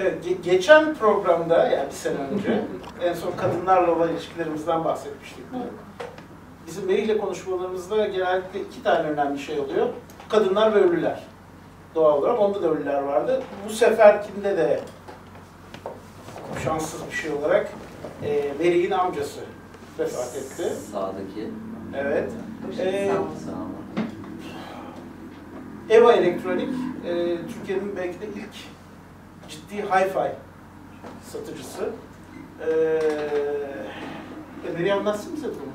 Evet, ge- geçen programda yani bir sene önce en son kadınlarla olan ilişkilerimizden bahsetmiştik. Bu bizim Meri ile konuşmalarımızda genellikle iki tane önemli şey oluyor. Kadınlar ve ölüler. Doğal olarak onda da ölüler vardı. Bu seferkinde de şanssız bir şey olarak e, Meri'nin amcası vefat etti. Sağdaki. Evet. Ee, Sağ. Eva Elektronik, e, Türkiye'nin belki de ilk ciddi hi-fi satıcısı. E, Emre'yi anlatsın bize bunu.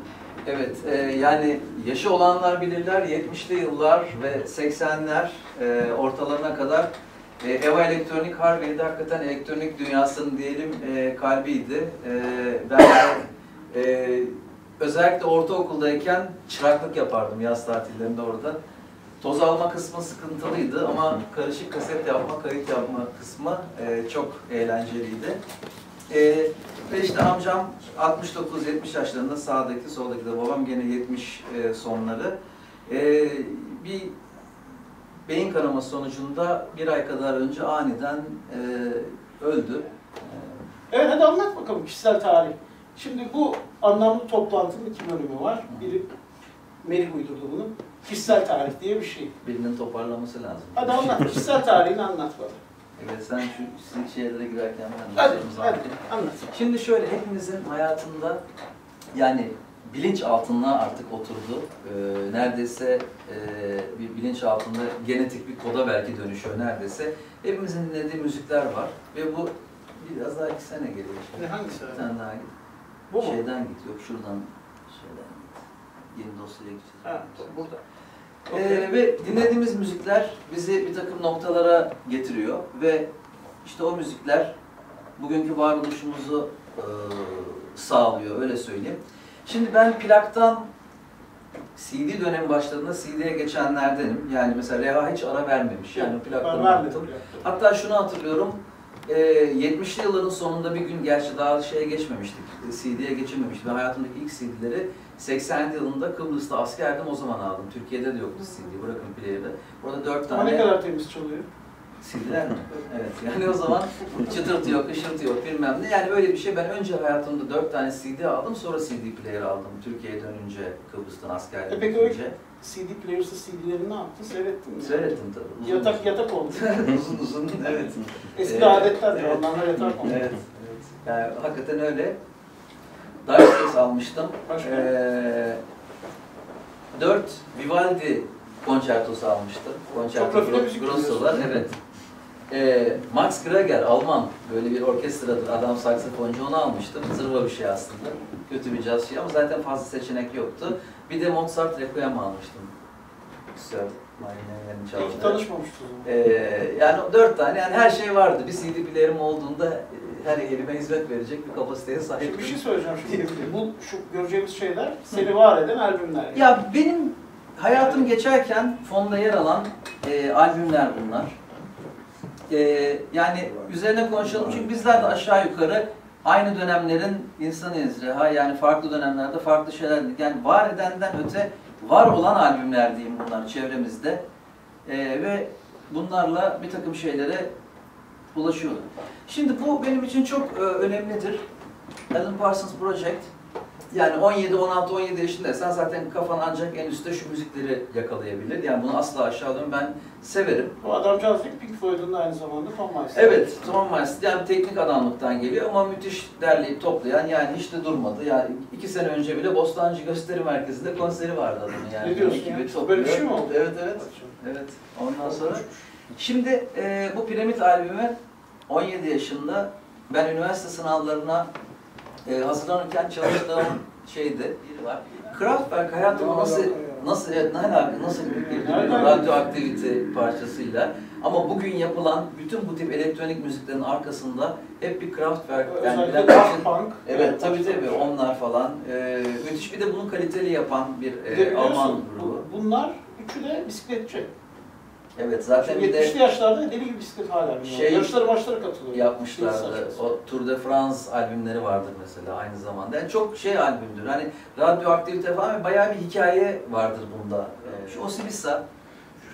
Evet, e, yani yaşı olanlar bilirler 70'li yıllar ve 80'ler e, ortalarına kadar e, Eva Elektronik Harbiye'de hakikaten elektronik dünyasının diyelim e, kalbiydi. E, ben e, özellikle ortaokuldayken çıraklık yapardım yaz tatillerinde orada. Toz alma kısmı sıkıntılıydı ama karışık kaset yapma, kayıt yapma kısmı e, çok eğlenceliydi. E, ve işte amcam 69-70 yaşlarında sağdaki soldaki de babam gene 70 e, sonları. E, bir beyin kanaması sonucunda bir ay kadar önce aniden e, öldü. Evet hadi anlat bakalım kişisel tarih. Şimdi bu anlamlı toplantının iki bölümü var. Biri Melih uydurdu bunu. Kişisel tarih diye bir şey. birinin toparlaması lazım. Hadi anlat, kişisel tarihini anlat bana. Evet sen şu sizin şeylere girerken ben Hadi, hadi anlat. Şimdi şöyle hepimizin hayatında yani bilinç altına artık oturdu. Ee, neredeyse e, bir bilinç altında genetik bir koda belki dönüşüyor neredeyse. Hepimizin dinlediği müzikler var ve bu biraz daha iki sene geliyor. Ne hangisi? Bir tane daha git. Bu mu? Şeyden git yok şuradan şeyden. Yeni dosyaya gideceğiz. Ha, burada. Ee, ve dinlediğimiz müzikler bizi bir takım noktalara getiriyor ve işte o müzikler bugünkü varoluşumuzu e, sağlıyor öyle söyleyeyim. Şimdi ben plaktan CD dönemi başladığında CD'ye geçenlerdenim. Yani mesela Reha hiç ara vermemiş. Yani plaktan Ben vermedim. baktım. Hatta şunu hatırlıyorum. E, 70'li yılların sonunda bir gün gerçi daha şeye geçmemiştik. CD'ye geçememiştik. Ben hayatımdaki ilk CD'leri 80 yılında Kıbrıs'ta askerdim o zaman aldım. Türkiye'de de yoktu CD. Bırakın player'de. Orada 4 Ama tane ne kadar temiz çalıyor. CD'ler mi? Evet. Yani o zaman çıtırtı yok, ışıltı yok bilmem ne. Yani öyle bir şey. Ben önce hayatımda 4 tane CD aldım. Sonra CD player aldım. Türkiye'ye dönünce Kıbrıs'tan askerden E peki dönünce. CD player'sı CD'leri ne yaptın? Seyrettin mi? Seyrettim tabii. Uzun Yatak yatak oldu. uzun uzun evet. Eski Evet. adetler Evet. onlarla yatak oldu. Evet. Yani hakikaten öyle. Straits almıştım. Başka? Ee, 4 Vivaldi konçertosu almıştım. Konçerto Grosso'lar, evet. Ee, Max Greger, Alman, böyle bir orkestradır, adam saksafoncu onu almıştım. Zırva bir şey aslında. Kötü bir caz şey ama zaten fazla seçenek yoktu. Bir de Mozart Requiem almıştım. İyi ki çaldığı. tanışmamıştık o zaman. Ee, yani dört tane yani her şey vardı. Bir CD player'im olduğunda e, her elime hizmet verecek bir kapasiteye Şimdi sahiptim. bir şey söyleyeceğim şimdi. Bu şu göreceğimiz şeyler seni var eden albümler. yani. Ya benim hayatım geçerken fonda yer alan e, albümler bunlar. E, yani üzerine konuşalım çünkü bizler de aşağı yukarı aynı dönemlerin insanıyız Reha. Yani farklı dönemlerde farklı şeyler. Yani var edenden öte var olan albümler diyeyim bunlar çevremizde. E, ve bunlarla bir takım şeylere ulaşıyorlar. Şimdi bu benim için çok e, önemlidir. Alan Parsons Project yani 17, 16, 17 yaşındaysan zaten kafan ancak en üstte şu müzikleri yakalayabilir. Yani bunu asla aşağılamam. Ben severim. Bu adamcağız değil Pink Floyd'un da aynı zamanda Tom Meister. Evet, Tom Miles yani teknik adamlıktan geliyor ama müthiş derleyip toplayan yani hiç de durmadı. Yani iki sene önce bile Bostancı Gösteri Merkezi'nde konseri vardı adamın yani. Ne diyorsun Ekibi ya? Böyle bir şey mi oldu? Evet, evet. Evet. Ondan sonra Şimdi e, bu Piramit albümü 17 yaşında ben üniversite sınavlarına e, hazırlanırken çalıştığım şeydi. Biri var. Kraftwerk hayatımda nasıl nasıl evet ne alaka nasıl bir radyoaktivite parçasıyla ama bugün yapılan bütün bu tip elektronik müziklerin arkasında hep bir Kraftwerk yani Daft için- Punk. Evet tabii tabii onlar falan. E, müthiş bir de bunu kaliteli yapan bir e, Alman grubu. bu- bunlar üçü de bisikletçi. Evet zaten Şimdi bir de 70'li yaşlarda deli gibi bisiklet hala biniyor. Şey- Yarışlara maçlara katılıyor. yapmışlardı. O Tour de France albümleri vardır mesela aynı zamanda. Yani çok şey albümdür. Hani radyoaktivite falan ve bayağı bir hikaye vardır bunda. Ee, şu Osibissa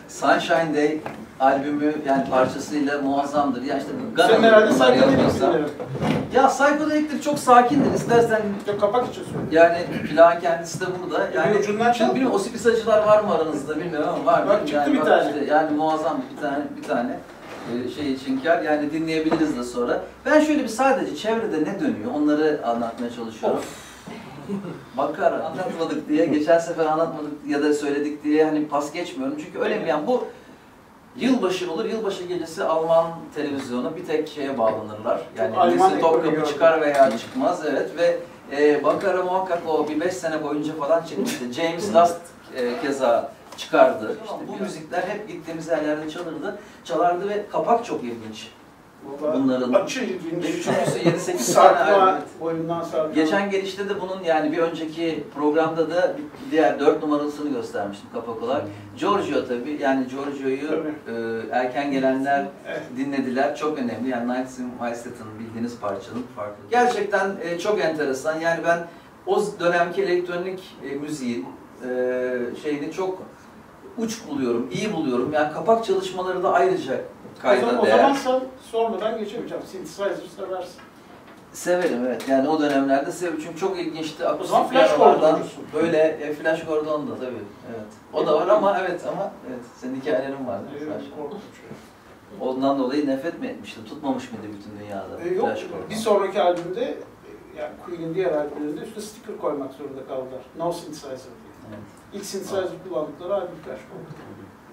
Sunshine Day albümü yani parçasıyla muazzamdır. Ya işte Sen herhalde dinliyorum. Ya Psychodelic'tir çok sakindir. İstersen Yok, Kapak söylüyorum. yani plağın kendisi de burada. Yani Bir ucundan çal. Bilmiyorum o sipsacılar var mı aranızda bilmiyorum ama var. Bak, çıktı yani, bir bak tane. işte, yani muazzam bir tane bir tane e, şey için kar. Yani dinleyebiliriz de sonra. Ben şöyle bir sadece çevrede ne dönüyor onları anlatmaya çalışıyorum. Bakar anlatmadık diye, geçen sefer anlatmadık ya da söyledik diye hani pas geçmiyorum. Çünkü önemli yani bu yılbaşı olur, yılbaşı gecesi Alman televizyonu bir tek şeye bağlanırlar. Yani birisi Topkapı çıkar veya çıkmaz evet ve e, Bakara muhakkak o bir beş sene boyunca falan çıkmıştı. James Last e, keza çıkardı. İşte bu müzikler hep gittiğimiz yerlerde çalırdı, çalardı ve kapak çok ilginç. Vallahi Bunların- Açı ilginç. üçüncüsü 7-8 tane Sarkma, albüm. boyundan sarkma. Geçen gelişte de bunun yani bir önceki programda da diğer dört numarasını göstermiştim kapak olarak. Giorgio tabii yani Giorgio'yu e, erken gelenler Evet. dinlediler. Çok önemli. Yani Nights in Weistat'ın bildiğiniz parçanın farklı. Gerçekten e, çok enteresan. Yani ben o dönemki elektronik e, müziğin e, şeyini çok uç buluyorum, iyi buluyorum. Yani kapak çalışmaları da ayrıca O kayda zaman, o değer. zaman sen sormadan geçemeyeceğim. Synthesizer seversin. Severim evet. Yani o dönemlerde severim çünkü çok ilginçti. O zaman Akustik Flash piyanolardan böyle e, Flash Gordon da tabii. Evet. O da var ama evet ama evet senin hikayelerin var değil mi? Evet. Ondan dolayı nefret mi etmiştin? Tutmamış mıydı bütün dünyada? Ee, yok, Flash Gordon? bir sonraki albümde e, yani Queen'in diğer albümlerinde üstüne sticker koymak zorunda kaldılar. No synthesizer diye. İlk synthesizer kullandıkları Flash Gordon.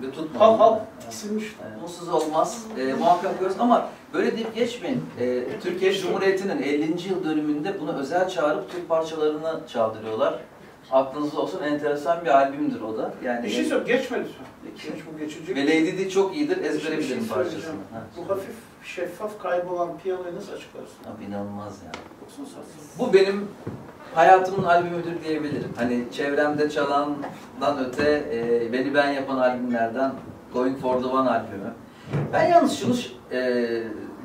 Ve tutmadı. Hal hal Evet. isilmiş. Evet. Mutsuz olmaz. E, muhakkak görürüz ama böyle deyip geçmeyin. E, Türkiye Cumhuriyeti'nin 50. yıl dönümünde bunu özel çağırıp Türk parçalarını çaldırıyorlar. Aklınızda olsun enteresan bir albümdür o da. Yani Bir şey söyle, geçme lütfen. Geç bu geçecek. Ve Lady Di çok iyidir. Bir Ezbere şey bilirim söyleyeceğim. parçasını. Bu hafif şeffaf kaybolan piyanoyu nasıl açıklarsın? Abi inanılmaz ya. Baksana sen. Bu benim hayatımın albümüdür diyebilirim. Hani çevremde çalandan öte e, beni ben yapan albümlerden Going for the One albümü. Ben yalnız şunu e,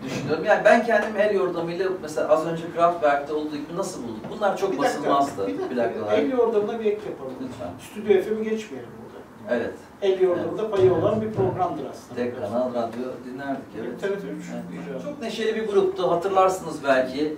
düşünüyorum. Yani ben kendim el yordamıyla mesela az önce Kraftwerk'te olduğu gibi nasıl bulduk? Bunlar çok Bir dakika, basılmazdı. Bir dakika. Bir dakika. El yordamına bir ek yapalım. Lütfen. Stüdyo FM'i geçmeyelim. Evet. El yordamında payı olan bir programdır aslında. Tek kanal radyo dinlerdik. Evet. 3 Evet. Çok neşeli bir gruptu. Hatırlarsınız belki.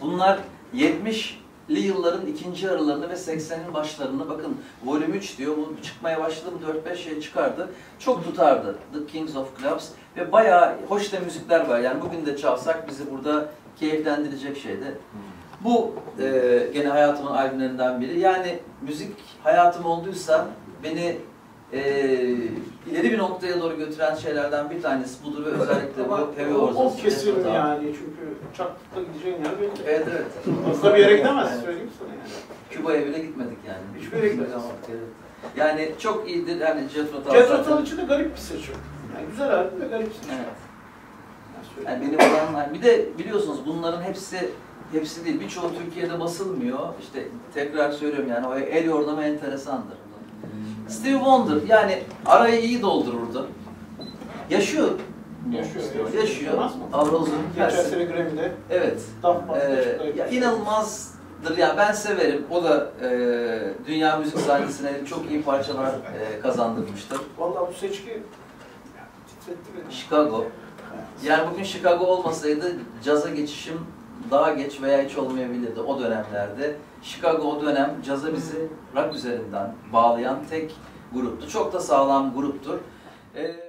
Bunlar 70'li yılların ikinci yarılarını ve 80'in başlarını bakın volüm 3 diyor. Bu çıkmaya başladı mı 4-5 şey çıkardı. Çok tutardı. The Kings of Clubs ve bayağı hoş da müzikler var. Yani bugün de çalsak bizi burada keyiflendirecek şeydi. Bu e, gene hayatımın albümlerinden biri. Yani müzik hayatım olduysa beni e, ileri bir noktaya doğru götüren şeylerden bir tanesi budur ve özellikle bu Heavy o, o Orzası. kesim yani çünkü çaklıkta gideceğin yer belli. Evet evet. Fazla bir yere gidemez Evet. söyleyeyim sana yani. Küba'ya bile gitmedik yani. Hiçbir yere gitmedik. Yani çok iyidir yani Jethro Tull Jethro Tull için de garip bir seçim. Yani güzel albüm ve garip bir seçim. Evet. Yani benim olanlar, bir de biliyorsunuz bunların hepsi hepsi değil, birçoğu Türkiye'de basılmıyor. İşte tekrar söylüyorum yani o el yordamı enteresandır. Stevie Wonder yani arayı iyi doldururdu. Yaşıyor. Yaşıyor, yaşıyor. Yaşıyor. Uzun Geçen sene Grammy'de Evet. Ee, ya inanılmazdır ya ben severim. O da e, dünya müzik sahnesine çok iyi parçalar e, kazandırmıştır. Vallahi bu seçki titretti beni. Chicago. Yani bugün Chicago olmasaydı caza geçişim daha geç veya hiç olmayabilirdi o dönemlerde. Chicago o dönem caza bizi rock üzerinden bağlayan tek gruptu. Çok da sağlam gruptur. Ee,